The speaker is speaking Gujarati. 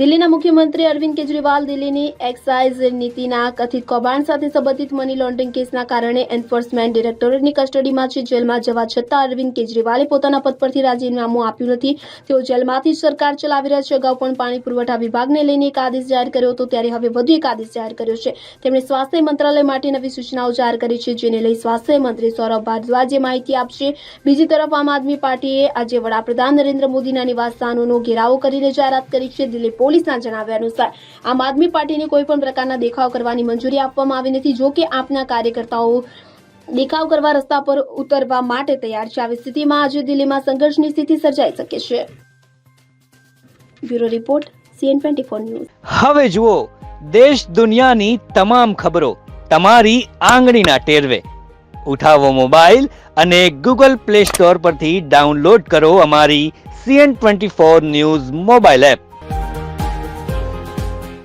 દિલ્હીના મુખ્યમંત્રી અરવિંદ કેજરીવાલ દિલ્હીની એક્સાઇઝ નીતિના કથિત કૌભાંડ સાથે સંબંધિત મની લોન્ડરિંગ કેસના કારણે એન્ફોર્સમેન્ટ ડિરેક્ટોરેટની કસ્ટડીમાં છે. જેલમાં જવા છતાં અરવિંદ કેજરીવાલે પોતાના પદ પરથી રાજીનામું આપ્યું નથી. તેઓ જેલમાંથી સરકાર ચલાવી રહ્યા છે. અગાઉ પણ પાણી પુરવઠા વિભાગને લઈને એક આદેશ જાહેર કર્યો હતો. ત્યારે હવે વધુ એક આદેશ જાહેર કર્યો છે. તેમણે સ્વાસ્થ્ય મંત્રાલય માટે નવી સૂચનાઓ જાહેર કરી છે, જેને લઈ સ્વાસ્થ્ય મંત્રી સૌરભ ભારદ્વાજે માહિતી આપશે બીજી તરફ આમ આદમી પાર્ટીએ આજે વડાપ્રધાન નરેન્દ્ર મોદીના નિવાસસ્થાનોનો ઘેરાવો કરીને જાહેરાત કરી છે. દિલ્હી પોલીસના જણાવ્યા અનુસાર, આમ આદમી પાર્ટીને કોઈ પણ પ્રકારના દેખાવ કરવાની મંજૂરી આપવામાં આવી નથી, જો કે આપના કાર્યકર્તાઓ દેખાવ કરવા રસ્તા પર ઉતરવા માટે તૈયાર છે. આવી સ્થિતિમાં આજે દિલ્હીમાં સંઘર્ષની સ્થિતિ સર્જાઈ શકે છે. Bureau report, CN twenty four news. હવે જુઓ, દેશ દુનિયાની તમામ ખબરો તમારી આંગળીના ટેરવે. ઉઠાવો મોબાઈલ અને ગૂગલ પ્લે સ્ટોર પરથી ડાઉનલોડ કરો અમારી CN twenty four news mobile app.